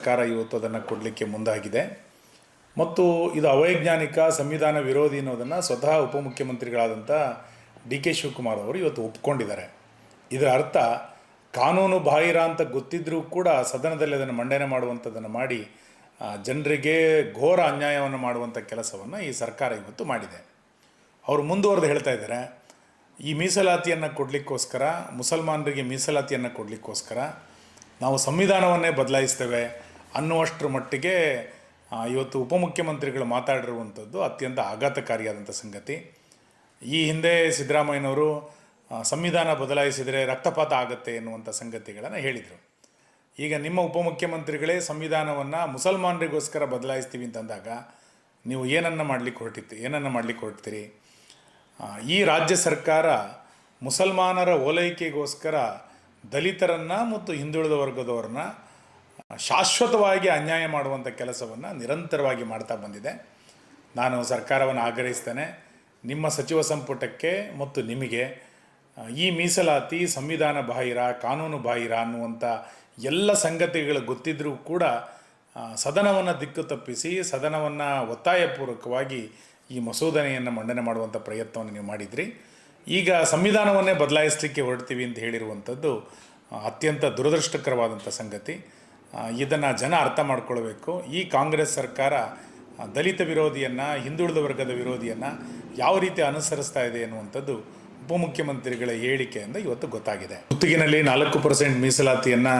ಸರ್ಕಾರ ಇವತ್ತು ಅದನ್ನು ಕೊಡಲಿಕ್ಕೆ ಮುಂದಾಗಿದೆ. ಮತ್ತು ಇದು ಅವೈಜ್ಞಾನಿಕ ಸಂವಿಧಾನ ವಿರೋಧಿ ಅನ್ನೋದನ್ನು ಸ್ವತಃ ಉಪಮುಖ್ಯಮಂತ್ರಿಗಳಾದಂಥ ಡಿ ಕೆ ಶಿವಕುಮಾರ್ ಅವರು ಇವತ್ತು ಒಪ್ಕೊಂಡಿದ್ದಾರೆ. ಇದರ ಅರ್ಥ ಕಾನೂನು ಬಾಹಿರ ಅಂತ ಗೊತ್ತಿದ್ದರೂ ಕೂಡ ಸದನದಲ್ಲಿ ಅದನ್ನು ಮಂಡನೆ ಮಾಡುವಂಥದ್ದನ್ನು ಮಾಡಿ ಜನರಿಗೆ ಘೋರ ಅನ್ಯಾಯವನ್ನು ಮಾಡುವಂಥ ಕೆಲಸವನ್ನು ಈ ಸರ್ಕಾರ ಇವತ್ತು ಮಾಡಿದೆ. ಅವರು ಮುಂದುವರೆದು ಹೇಳ್ತಾ ಇದ್ದಾರೆ, ಈ ಮೀಸಲಾತಿಯನ್ನು ಕೊಡಲಿಕ್ಕೋಸ್ಕರ, ಮುಸಲ್ಮಾನರಿಗೆ ಮೀಸಲಾತಿಯನ್ನು ಕೊಡಲಿಕ್ಕೋಸ್ಕರ ನಾವು ಸಂವಿಧಾನವನ್ನೇ ಬದಲಾಯಿಸ್ತೇವೆ. ಅನ್ನುವಷ್ಟರ ಮಟ್ಟಿಗೆ ಇವತ್ತು ಉಪಮುಖ್ಯಮಂತ್ರಿಗಳು ಮಾತಾಡಿರುವಂಥದ್ದು ಅತ್ಯಂತ ಆಘಾತಕಾರಿಯಾದಂಥ ಸಂಗತಿ. ಈ ಹಿಂದೆ ಸಿದ್ದರಾಮಯ್ಯನವರು ಸಂವಿಧಾನ ಬದಲಾಯಿಸಿದರೆ ರಕ್ತಪಾತ ಆಗುತ್ತೆ ಎನ್ನುವಂಥ ಸಂಗತಿಗಳನ್ನು ಹೇಳಿದರು. ಈಗ ನಿಮ್ಮ ಉಪಮುಖ್ಯಮಂತ್ರಿಗಳೇ ಸಂವಿಧಾನವನ್ನು ಮುಸಲ್ಮಾನರಿಗೋಸ್ಕರ ಬದಲಾಯಿಸ್ತೀವಿ ಅಂತಂದಾಗ ನೀವು ಏನನ್ನು ಮಾಡಲಿಕ್ಕೆ ಹೊರಟಿತ್ತು ಏನನ್ನು ಮಾಡಲಿಕ್ಕೆ ಹೊರಡ್ತೀರಿ ಈ ರಾಜ್ಯ ಸರ್ಕಾರ ಮುಸಲ್ಮಾನರ ಓಲೈಕೆಗೋಸ್ಕರ ದಲಿತರನ್ನು ಮತ್ತು ಹಿಂದುಳಿದ ವರ್ಗದವರನ್ನ ಶಾಶ್ವತವಾಗಿ ಅನ್ಯಾಯ ಮಾಡುವಂಥ ಕೆಲಸವನ್ನು ನಿರಂತರವಾಗಿ ಮಾಡ್ತಾ ಬಂದಿದೆ. ನಾನು ಸರ್ಕಾರವನ್ನು ಆಗ್ರಹಿಸ್ತೇನೆ. ನಿಮ್ಮ ಸಚಿವ ಸಂಪುಟಕ್ಕೆ ಮತ್ತು ನಿಮಗೆ ಈ ಮೀಸಲಾತಿ ಸಂವಿಧಾನ ಬಾಹಿರ, ಕಾನೂನು ಬಾಹಿರ ಅನ್ನುವಂಥ ಎಲ್ಲ ಸಂಗತಿಗಳು ಗೊತ್ತಿದ್ದರೂ ಕೂಡ ಸದನವನ್ನು ದಿಕ್ಕು ತಪ್ಪಿಸಿ, ಸದನವನ್ನು ಒತ್ತಾಯಪೂರ್ವಕವಾಗಿ ಈ ಮಸೂದನೆಯನ್ನು ಮಂಡನೆ ಮಾಡುವಂಥ ಪ್ರಯತ್ನವನ್ನು ನೀವು ಮಾಡಿದ್ರಿ. ಈಗ ಸಂವಿಧಾನವನ್ನೇ ಬದಲಾಯಿಸಲಿಕ್ಕೆ ಹೊರಡ್ತೀವಿ ಅಂತ ಹೇಳಿರುವಂಥದ್ದು ಅತ್ಯಂತ ದುರದೃಷ್ಟಕರವಾದಂಥ ಸಂಗತಿ. ಇದನ್ನು ಜನ ಅರ್ಥ ಮಾಡ್ಕೊಳ್ಬೇಕು. ಈ ಕಾಂಗ್ರೆಸ್ ಸರ್ಕಾರ ದಲಿತ ವಿರೋಧಿಯನ್ನು, ಹಿಂದುಳಿದ ವರ್ಗದ ವಿರೋಧಿಯನ್ನು ಯಾವ ರೀತಿ ಅನುಸರಿಸ್ತಾ ಇದೆ ಎನ್ನುವಂಥದ್ದು ಉಪಮುಖ್ಯಮಂತ್ರಿಗಳ ಹೇಳಿಕೆಯಿಂದ ಇವತ್ತು ಗೊತ್ತಾಗಿದೆ. ಮುತ್ತಿಗಿನಲ್ಲಿ ನಾಲ್ಕು ಪರ್ಸೆಂಟ್ ಮೀಸಲಾತಿಯನ್ನು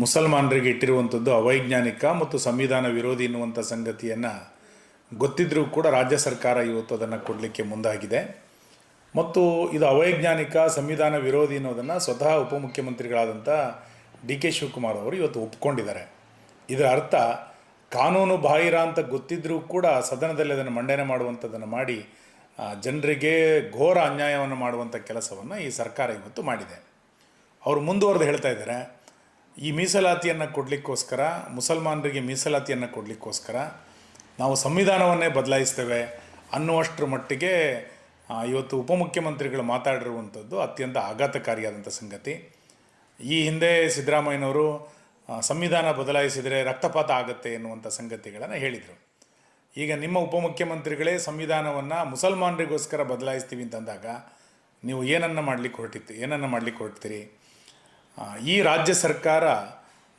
ಮುಸಲ್ಮಾನರಿಗೆ ಇಟ್ಟಿರುವಂಥದ್ದು ಅವೈಜ್ಞಾನಿಕ ಮತ್ತು ಸಂವಿಧಾನ ವಿರೋಧಿ ಎನ್ನುವಂಥ ಸಂಗತಿಯನ್ನು ಗೊತ್ತಿದ್ದರೂ ಕೂಡ ರಾಜ್ಯ ಸರ್ಕಾರ ಇವತ್ತು ಅದನ್ನು ಕೊಡಲಿಕ್ಕೆ ಮುಂದಾಗಿದೆ. ಮತ್ತು ಇದು ಅವೈಜ್ಞಾನಿಕ, ಸಂವಿಧಾನ ವಿರೋಧಿ ಅನ್ನೋದನ್ನು ಸ್ವತಃ ಉಪಮುಖ್ಯಮಂತ್ರಿಗಳಾದಂಥ ಡಿ ಕೆ ಶಿವಕುಮಾರ್ ಅವರು ಇವತ್ತು ಒಪ್ಕೊಂಡಿದ್ದಾರೆ. ಇದರ ಅರ್ಥ ಕಾನೂನು ಬಾಹಿರ ಅಂತ ಗೊತ್ತಿದ್ದರೂ ಕೂಡ ಸದನದಲ್ಲಿ ಅದನ್ನು ಮಂಡನೆ ಮಾಡುವಂಥದ್ದನ್ನು ಮಾಡಿ ಜನರಿಗೆ ಘೋರ ಅನ್ಯಾಯವನ್ನು ಮಾಡುವಂಥ ಕೆಲಸವನ್ನು ಈ ಸರ್ಕಾರ ಇವತ್ತು ಮಾಡಿದೆ. ಅವರು ಮುಂದುವರೆದು ಹೇಳ್ತಾ ಇದ್ದಾರೆ, ಈ ಮೀಸಲಾತಿಯನ್ನು ಕೊಡಲಿಕ್ಕೋಸ್ಕರ, ಮುಸಲ್ಮಾನರಿಗೆ ಮೀಸಲಾತಿಯನ್ನು ಕೊಡಲಿಕ್ಕೋಸ್ಕರ ನಾವು ಸಂವಿಧಾನವನ್ನೇ ಬದಲಾಯಿಸ್ತೇವೆ ಅನ್ನುವಷ್ಟರ ಮಟ್ಟಿಗೆ ಇವತ್ತು ಉಪಮುಖ್ಯಮಂತ್ರಿಗಳು ಮಾತಾಡಿರುವಂಥದ್ದು ಅತ್ಯಂತ ಆಘಾತಕಾರಿಯಾದಂಥ ಸಂಗತಿ. ಈ ಹಿಂದೆ ಸಿದ್ದರಾಮಯ್ಯನವರು ಸಂವಿಧಾನ ಬದಲಾಯಿಸಿದರೆ ರಕ್ತಪಾತ ಆಗುತ್ತೆ ಎನ್ನುವಂಥ ಸಂಗತಿಗಳನ್ನು ಹೇಳಿದರು. ಈಗ ನಿಮ್ಮ ಉಪಮುಖ್ಯಮಂತ್ರಿಗಳೇ ಸಂವಿಧಾನವನ್ನು ಮುಸಲ್ಮಾನರಿಗೋಸ್ಕರ ಬದಲಾಯಿಸ್ತೀವಿ ಅಂತಂದಾಗ ನೀವು ಏನನ್ನು ಮಾಡಲಿಕ್ಕೆ ಹೊರಟಿತ್ತು, ಏನನ್ನು ಮಾಡಲಿಕ್ಕೆ ಹೊರಡ್ತೀರಿ ಈ ರಾಜ್ಯ ಸರ್ಕಾರ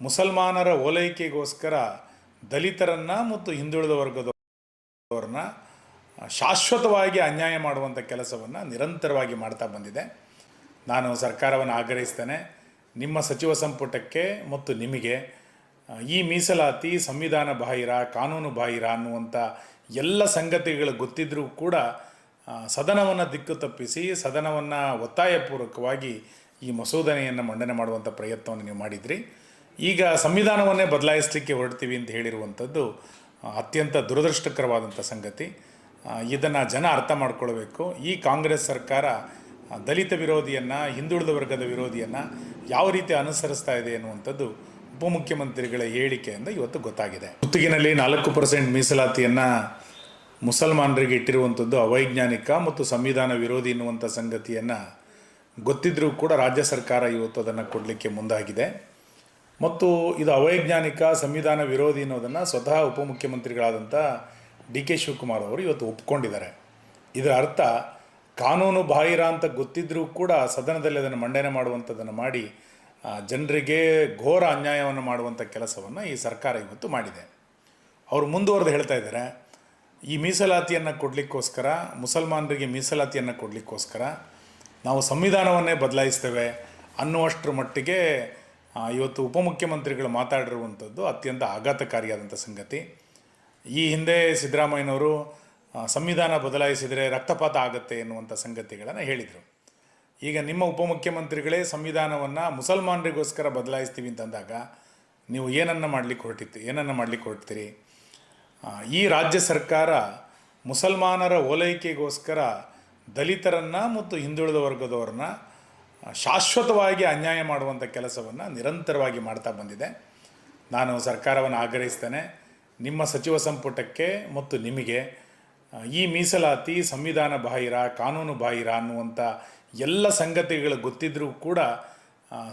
ಮುಸಲ್ಮಾನರ ಓಲೈಕೆಗೋಸ್ಕರ ದಲಿತರನ್ನು ಮತ್ತು ಹಿಂದುಳಿದ ವರ್ಗದವರನ್ನ ಶಾಶ್ವತವಾಗಿ ಅನ್ಯಾಯ ಮಾಡುವಂಥ ಕೆಲಸವನ್ನು ನಿರಂತರವಾಗಿ ಮಾಡ್ತಾ ಬಂದಿದೆ. ನಾನು ಸರ್ಕಾರವನ್ನು ಆಗ್ರಹಿಸ್ತೇನೆ. ನಿಮ್ಮ ಸಚಿವ ಸಂಪುಟಕ್ಕೆ ಮತ್ತು ನಿಮಗೆ ಈ ಮೀಸಲಾತಿ ಸಂವಿಧಾನ ಬಾಹಿರ, ಕಾನೂನು ಬಾಹಿರ ಅನ್ನುವಂಥ ಎಲ್ಲ ಸಂಗತಿಗಳು ಗೊತ್ತಿದ್ದರೂ ಕೂಡ ಸದನವನ್ನು ದಿಕ್ಕು ತಪ್ಪಿಸಿ, ಸದನವನ್ನು ಒತ್ತಾಯಪೂರ್ವಕವಾಗಿ ಈ ಮಸೂದನೆಯನ್ನು ಮಂಡನೆ ಮಾಡುವಂಥ ಪ್ರಯತ್ನವನ್ನು ನೀವು ಮಾಡಿದ್ರಿ. ಈಗ ಸಂವಿಧಾನವನ್ನೇ ಬದಲಾಯಿಸಲಿಕ್ಕೆ ಹೊರಡ್ತೀವಿ ಅಂತ ಹೇಳಿರುವಂಥದ್ದು ಅತ್ಯಂತ ದುರದೃಷ್ಟಕರವಾದಂಥ ಸಂಗತಿ. ಇದನ್ನು ಜನ ಅರ್ಥ ಮಾಡ್ಕೊಳ್ಬೇಕು. ಈ ಕಾಂಗ್ರೆಸ್ ಸರ್ಕಾರ ದಲಿತ ವಿರೋಧಿಯನ್ನು, ಹಿಂದುಳಿದ ವರ್ಗದ ವಿರೋಧಿಯನ್ನು ಯಾವ ರೀತಿ ಅನುಸರಿಸ್ತಾ ಇದೆ ಎನ್ನುವಂಥದ್ದು ಉಪಮುಖ್ಯಮಂತ್ರಿಗಳ ಹೇಳಿಕೆಯಿಂದ ಇವತ್ತು ಗೊತ್ತಾಗಿದೆ. ಮುತ್ತಿಗಿನಲ್ಲಿ ನಾಲ್ಕು ಪರ್ಸೆಂಟ್ ಮೀಸಲಾತಿಯನ್ನು ಮುಸಲ್ಮಾನರಿಗೆ ಇಟ್ಟಿರುವಂಥದ್ದು ಅವೈಜ್ಞಾನಿಕ ಮತ್ತು ಸಂವಿಧಾನ ವಿರೋಧಿ ಎನ್ನುವಂಥ ಸಂಗತಿಯನ್ನು ಗೊತ್ತಿದ್ದರೂ ಕೂಡ ರಾಜ್ಯ ಸರ್ಕಾರ ಇವತ್ತು ಅದನ್ನು ಕೊಡಲಿಕ್ಕೆ ಮುಂದಾಗಿದೆ. ಮತ್ತು ಇದು ಅವೈಜ್ಞಾನಿಕ, ಸಂವಿಧಾನ ವಿರೋಧಿ ಅನ್ನೋದನ್ನು ಸ್ವತಃ ಉಪಮುಖ್ಯಮಂತ್ರಿಗಳಾದಂಥ ಡಿ ಕೆ ಶಿವಕುಮಾರ್ ಅವರು ಇವತ್ತು ಒಪ್ಕೊಂಡಿದ್ದಾರೆ. ಇದರ ಅರ್ಥ ಕಾನೂನು ಬಾಹಿರ ಅಂತ ಗೊತ್ತಿದ್ದರೂ ಕೂಡ ಸದನದಲ್ಲಿ ಅದನ್ನು ಮಂಡನೆ ಮಾಡುವಂಥದ್ದನ್ನು ಮಾಡಿ ಜನರಿಗೆ ಘೋರ ಅನ್ಯಾಯವನ್ನು ಮಾಡುವಂಥ ಕೆಲಸವನ್ನು ಈ ಸರ್ಕಾರ ಇವತ್ತು ಮಾಡಿದೆ. ಅವರು ಮುಂದುವರೆದು ಹೇಳ್ತಾ ಇದ್ದಾರೆ, ಈ ಮೀಸಲಾತಿಯನ್ನು ಕೊಡಲಿಕ್ಕೋಸ್ಕರ, ಮುಸಲ್ಮಾನರಿಗೆ ಮೀಸಲಾತಿಯನ್ನು ಕೊಡಲಿಕ್ಕೋಸ್ಕರ ನಾವು ಸಂವಿಧಾನವನ್ನೇ ಬದಲಾಯಿಸ್ತೇವೆ ಅನ್ನುವಷ್ಟರ ಮಟ್ಟಿಗೆ ಇವತ್ತು ಉಪಮುಖ್ಯಮಂತ್ರಿಗಳು ಮಾತಾಡಿರುವಂಥದ್ದು ಅತ್ಯಂತ ಆಘಾತಕಾರಿಯಾದಂಥ ಸಂಗತಿ. ಈ ಹಿಂದೆ ಸಿದ್ದರಾಮಯ್ಯನವರು ಸಂವಿಧಾನ ಬದಲಾಯಿಸಿದರೆ ರಕ್ತಪಾತ ಆಗುತ್ತೆ ಎನ್ನುವಂಥ ಸಂಗತಿಗಳನ್ನು ಹೇಳಿದರು. ಈಗ ನಿಮ್ಮ ಉಪಮುಖ್ಯಮಂತ್ರಿಗಳೇ ಸಂವಿಧಾನವನ್ನು ಮುಸಲ್ಮಾನರಿಗೋಸ್ಕರ ಬದಲಾಯಿಸ್ತೀವಿ ಅಂತಂದಾಗ ನೀವು ಏನನ್ನು ಮಾಡಲಿಕ್ಕೆ ಹೊರಟಿತ್ತು ಏನನ್ನು ಮಾಡಲಿಕ್ಕೆ ಹೊರಡ್ತೀರಿ ಈ ರಾಜ್ಯ ಸರ್ಕಾರ ಮುಸಲ್ಮಾನರ ಓಲೈಕೆಗೋಸ್ಕರ ದಲಿತರನ್ನು ಮತ್ತು ಹಿಂದುಳಿದ ವರ್ಗದವ್ರನ್ನ ಶಾಶ್ವತವಾಗಿ ಅನ್ಯಾಯ ಮಾಡುವಂಥ ಕೆಲಸವನ್ನು ನಿರಂತರವಾಗಿ ಮಾಡ್ತಾ ಬಂದಿದೆ. ನಾನು ಸರ್ಕಾರವನ್ನು ಆಗ್ರಹಿಸ್ತೇನೆ. ನಿಮ್ಮ ಸಚಿವ ಸಂಪುಟಕ್ಕೆ ಮತ್ತು ನಿಮಗೆ ಈ ಮೀಸಲಾತಿ ಸಂವಿಧಾನ ಬಾಹಿರ, ಕಾನೂನು ಬಾಹಿರ ಅನ್ನುವಂಥ ಎಲ್ಲ ಸಂಗತಿಗಳು ಗೊತ್ತಿದ್ದರೂ ಕೂಡ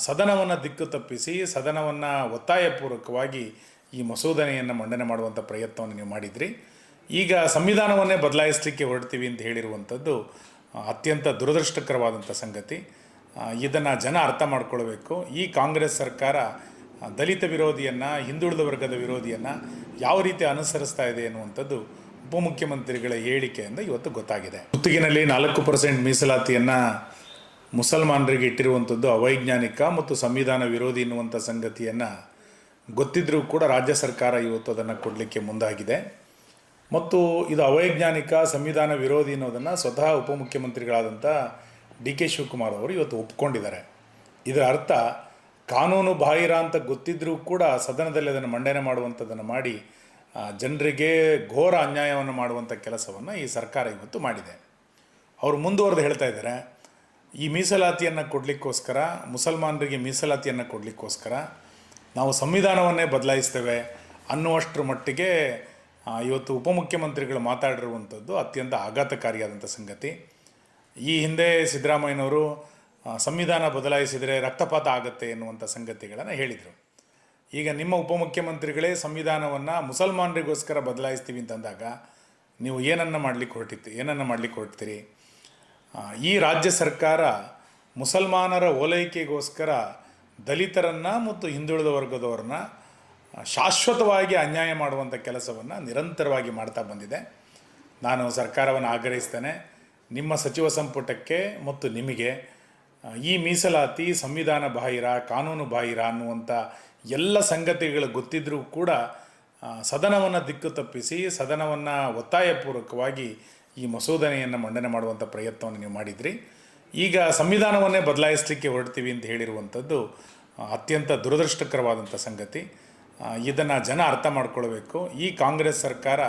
ಸದನವನ್ನು ದಿಕ್ಕು ತಪ್ಪಿಸಿ, ಸದನವನ್ನು ಒತ್ತಾಯಪೂರ್ವಕವಾಗಿ ಈ ಮಸೂದನೆಯನ್ನು ಮಂಡನೆ ಮಾಡುವಂಥ ಪ್ರಯತ್ನವನ್ನು ನೀವು ಮಾಡಿದ್ರಿ. ಈಗ ಸಂವಿಧಾನವನ್ನೇ ಬದಲಾಯಿಸಲಿಕ್ಕೆ ಹೊರಡ್ತೀವಿ ಅಂತ ಹೇಳಿರುವಂಥದ್ದು ಅತ್ಯಂತ ದುರದೃಷ್ಟಕರವಾದಂಥ ಸಂಗತಿ. ಇದನ್ನು ಜನ ಅರ್ಥ ಮಾಡ್ಕೊಳ್ಬೇಕು. ಈ ಕಾಂಗ್ರೆಸ್ ಸರ್ಕಾರ ದಲಿತ ವಿರೋಧಿಯನ್ನು, ಹಿಂದುಳಿದ ವರ್ಗದ ವಿರೋಧಿಯನ್ನು ಯಾವ ರೀತಿ ಅನುಸರಿಸ್ತಾ ಇದೆ ಅನ್ನುವಂಥದ್ದು ಉಪಮುಖ್ಯಮಂತ್ರಿಗಳ ಹೇಳಿಕೆಯಿಂದ ಇವತ್ತು ಗೊತ್ತಾಗಿದೆ. ಗುತ್ತಿಗೆನಲ್ಲಿ ನಾಲ್ಕು ಪರ್ಸೆಂಟ್ ಮೀಸಲಾತಿಯನ್ನು ಮುಸಲ್ಮಾನರಿಗೆ ಇಟ್ಟಿರುವಂಥದ್ದು ಅವೈಜ್ಞಾನಿಕ ಮತ್ತು ಸಂವಿಧಾನ ವಿರೋಧಿ ಎನ್ನುವಂಥ ಸಂಗತಿಯನ್ನು ಗೊತ್ತಿದ್ದರೂ ಕೂಡ ರಾಜ್ಯ ಸರ್ಕಾರ ಇವತ್ತು ಅದನ್ನು ಕೊಡಲಿಕ್ಕೆ ಮುಂದಾಗಿದೆ. ಮತ್ತು ಇದು ಅವೈಜ್ಞಾನಿಕ, ಸಂವಿಧಾನ ವಿರೋಧಿ ಅನ್ನೋದನ್ನು ಸ್ವತಃ ಉಪಮುಖ್ಯಮಂತ್ರಿಗಳಾದಂಥ ಡಿ ಕೆ ಶಿವಕುಮಾರ್ ಅವರು ಇವತ್ತು ಒಪ್ಕೊಂಡಿದ್ದಾರೆ. ಇದರ ಅರ್ಥ ಕಾನೂನು ಬಾಹಿರ ಅಂತ ಗೊತ್ತಿದ್ದರೂ ಕೂಡ ಸದನದಲ್ಲಿ ಅದನ್ನು ಮಂಡನೆ ಮಾಡುವಂಥದ್ದನ್ನು ಮಾಡಿ ಜನರಿಗೆ ಘೋರ ಅನ್ಯಾಯವನ್ನು ಮಾಡುವಂಥ ಕೆಲಸವನ್ನು ಈ ಸರ್ಕಾರ ಇವತ್ತು ಮಾಡಿದೆ. ಅವರು ಮುಂದುವರೆದು ಹೇಳ್ತಾ ಇದ್ದಾರೆ, ಈ ಮೀಸಲಾತಿಯನ್ನು ಕೊಡಲಿಕ್ಕೋಸ್ಕರ, ಮುಸಲ್ಮಾನರಿಗೆ ಮೀಸಲಾತಿಯನ್ನು ಕೊಡಲಿಕ್ಕೋಸ್ಕರ ನಾವು ಸಂವಿಧಾನವನ್ನೇ ಬದಲಾಯಿಸ್ತೇವೆ ಅನ್ನುವಷ್ಟರ ಮಟ್ಟಿಗೆ ಇವತ್ತು ಉಪಮುಖ್ಯಮಂತ್ರಿಗಳು ಮಾತಾಡಿರುವಂಥದ್ದು ಅತ್ಯಂತ ಆಘಾತಕಾರಿಯಾದಂಥ ಸಂಗತಿ. ಈ ಹಿಂದೆ ಸಿದ್ದರಾಮಯ್ಯನವರು ಸಂವಿಧಾನ ಬದಲಾಯಿಸಿದರೆ ರಕ್ತಪಾತ ಆಗುತ್ತೆ ಎನ್ನುವಂಥ ಸಂಗತಿಗಳನ್ನು ಹೇಳಿದರು. ಈಗ ನಿಮ್ಮ ಉಪಮುಖ್ಯಮಂತ್ರಿಗಳೇ ಸಂವಿಧಾನವನ್ನು ಮುಸಲ್ಮಾನರಿಗೋಸ್ಕರ ಬದಲಾಯಿಸ್ತೀವಿ ಅಂತಂದಾಗ ನೀವು ಏನನ್ನು ಮಾಡಲಿಕ್ಕೆ ಹೊರಟಿತ್ತು, ಏನನ್ನು ಮಾಡಲಿಕ್ಕೆ ಹೊರಡ್ತೀರಿ ಈ ರಾಜ್ಯ ಸರ್ಕಾರ ಮುಸಲ್ಮಾನರ ಓಲೈಕೆಗೋಸ್ಕರ ದಲಿತರನ್ನು ಮತ್ತು ಹಿಂದುಳಿದ ವರ್ಗದವ್ರನ್ನ ಶಾಶ್ವತವಾಗಿ ಅನ್ಯಾಯ ಮಾಡುವಂಥ ಕೆಲಸವನ್ನು ನಿರಂತರವಾಗಿ ಮಾಡ್ತಾ ಬಂದಿದೆ. ನಾನು ಸರ್ಕಾರವನ್ನು ಆಗ್ರಹಿಸ್ತೇನೆ. ನಿಮ್ಮ ಸಚಿವ ಸಂಪುಟಕ್ಕೆ ಮತ್ತು ನಿಮಗೆ ಈ ಮೀಸಲಾತಿ ಸಂವಿಧಾನ ಬಾಹಿರ, ಕಾನೂನು ಬಾಹಿರ ಅನ್ನುವಂಥ ಎಲ್ಲ ಸಂಗತಿಗಳು ಗೊತ್ತಿದ್ದರೂ ಕೂಡ ಸದನವನ್ನು ದಿಕ್ಕು ತಪ್ಪಿಸಿ, ಸದನವನ್ನು ಒತ್ತಾಯಪೂರ್ವಕವಾಗಿ ಈ ಮಸೂದನೆಯನ್ನು ಮಂಡನೆ ಮಾಡುವಂಥ ಪ್ರಯತ್ನವನ್ನು ನೀವು ಮಾಡಿದ್ರಿ. ಈಗ ಸಂವಿಧಾನವನ್ನೇ ಬದಲಾಯಿಸಲಿಕ್ಕೆ ಹೊರಡ್ತೀವಿ ಅಂತ ಹೇಳಿರುವಂಥದ್ದು ಅತ್ಯಂತ ದುರದೃಷ್ಟಕರವಾದಂಥ ಸಂಗತಿ. ಇದನ್ನು ಜನ ಅರ್ಥ ಮಾಡ್ಕೊಳ್ಬೇಕು. ಈ ಕಾಂಗ್ರೆಸ್ ಸರ್ಕಾರ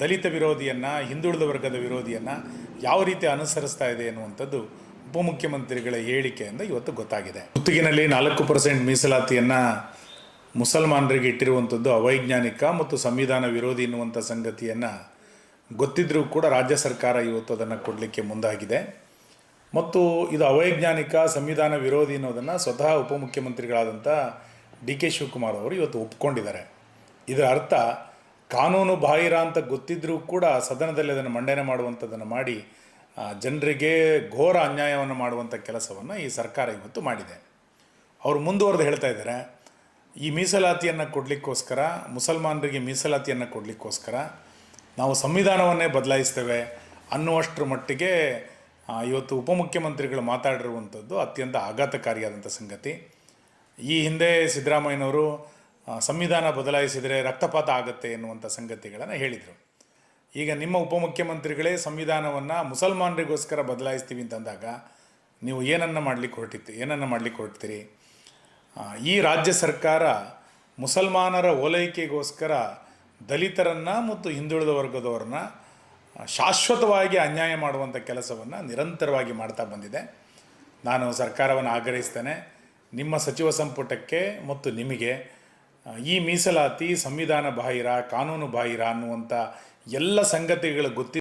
ದಲಿತ ವಿರೋಧಿಯನ್ನು, ಹಿಂದುಳಿದ ವರ್ಗದ ವಿರೋಧಿಯನ್ನು ಯಾವ ರೀತಿ ಅನುಸರಿಸ್ತಾ ಇದೆ ಅನ್ನುವಂಥದ್ದು ಉಪಮುಖ್ಯಮಂತ್ರಿಗಳ ಹೇಳಿಕೆಯಿಂದ ಇವತ್ತು ಗೊತ್ತಾಗಿದೆ. ಗುತ್ತಿಗೆನಲ್ಲಿ ನಾಲ್ಕು ಪರ್ಸೆಂಟ್ ಮೀಸಲಾತಿಯನ್ನು ಮುಸಲ್ಮಾನರಿಗೆ ಇಟ್ಟಿರುವಂಥದ್ದು ಅವೈಜ್ಞಾನಿಕ ಮತ್ತು ಸಂವಿಧಾನ ವಿರೋಧಿ ಎನ್ನುವಂಥ ಸಂಗತಿಯನ್ನು ಗೊತ್ತಿದ್ದರೂ ಕೂಡ ರಾಜ್ಯ ಸರ್ಕಾರ ಇವತ್ತು ಅದನ್ನು ಕೊಡಲಿಕ್ಕೆ ಮುಂದಾಗಿದೆ. ಮತ್ತು ಇದು ಅವೈಜ್ಞಾನಿಕ, ಸಂವಿಧಾನ ವಿರೋಧಿ ಅನ್ನೋದನ್ನು ಸ್ವತಃ ಉಪಮುಖ್ಯಮಂತ್ರಿಗಳಾದಂಥ ಡಿ ಕೆ ಶಿವಕುಮಾರ್ ಅವರು ಇವತ್ತು ಒಪ್ಕೊಂಡಿದ್ದಾರೆ. ಇದರ ಅರ್ಥ ಕಾನೂನು ಬಾಹಿರ ಅಂತ ಗೊತ್ತಿದ್ದರೂ ಕೂಡ ಸದನದಲ್ಲಿ ಅದನ್ನು ಮಂಡನೆ ಮಾಡುವಂಥದ್ದನ್ನು ಮಾಡಿ ಜನರಿಗೆ ಘೋರ ಅನ್ಯಾಯವನ್ನು ಮಾಡುವಂಥ ಕೆಲಸವನ್ನು ಈ ಸರ್ಕಾರ ಇವತ್ತು ಮಾಡಿದೆ. ಅವರು ಮುಂದುವರೆದು ಹೇಳ್ತಾ ಇದ್ದಾರೆ, ಈ ಮೀಸಲಾತಿಯನ್ನು ಕೊಡಲಿಕ್ಕೋಸ್ಕರ, ಮುಸಲ್ಮಾನರಿಗೆ ಮೀಸಲಾತಿಯನ್ನು ಕೊಡಲಿಕ್ಕೋಸ್ಕರ ನಾವು ಸಂವಿಧಾನವನ್ನೇ ಬದಲಾಯಿಸ್ತೇವೆ ಅನ್ನುವಷ್ಟರ ಮಟ್ಟಿಗೆ ಇವತ್ತು ಉಪಮುಖ್ಯಮಂತ್ರಿಗಳು ಮಾತಾಡಿರುವಂಥದ್ದು ಅತ್ಯಂತ ಆಘಾತಕಾರಿಯಾದಂಥ ಸಂಗತಿ. ಈ ಹಿಂದೆ ಸಿದ್ದರಾಮಯ್ಯನವರು ಸಂವಿಧಾನ ಬದಲಾಯಿಸಿದರೆ ರಕ್ತಪಾತ ಆಗುತ್ತೆ ಎನ್ನುವಂಥ ಸಂಗತಿಗಳನ್ನು ಹೇಳಿದರು. ಈಗ ನಿಮ್ಮ ಉಪಮುಖ್ಯಮಂತ್ರಿಗಳೇ ಸಂವಿಧಾನವನ್ನು ಮುಸಲ್ಮಾನರಿಗೋಸ್ಕರ ಬದಲಾಯಿಸ್ತೀವಿ ಅಂತಂದಾಗ ನೀವು ಏನನ್ನು ಮಾಡಲಿಕ್ಕೆ ಹೊರಟಿತ್ತು ಏನನ್ನು ಮಾಡಲಿಕ್ಕೆ ಹೊರಡ್ತೀರಿ ಈ ರಾಜ್ಯ ಸರ್ಕಾರ ಮುಸಲ್ಮಾನರ ಓಲೈಕೆಗೋಸ್ಕರ ದಲಿತರನ್ನು ಮತ್ತು ಹಿಂದುಳಿದ ವರ್ಗದವ್ರನ್ನ ಶಾಶ್ವತವಾಗಿ ಅನ್ಯಾಯ ಮಾಡುವಂಥ ಕೆಲಸವನ್ನು ನಿರಂತರವಾಗಿ ಮಾಡ್ತಾ ಬಂದಿದೆ. ನಾನು ಸರ್ಕಾರವನ್ನು ಆಗ್ರಹಿಸ್ತೇನೆ. ನಿಮ್ಮ ಸಚಿವ ಸಂಪುಟಕ್ಕೆ ಮತ್ತು ನಿಮಗೆ ಈ ಮೀಸಲಾತಿ ಸಂವಿಧಾನ ಬಾಹಿರ, ಕಾನೂನು ಬಾಹಿರ ಅನ್ನುವಂಥ ಎಲ್ಲ ಸಂಗತಿಗಳು ಗೊತ್ತಿ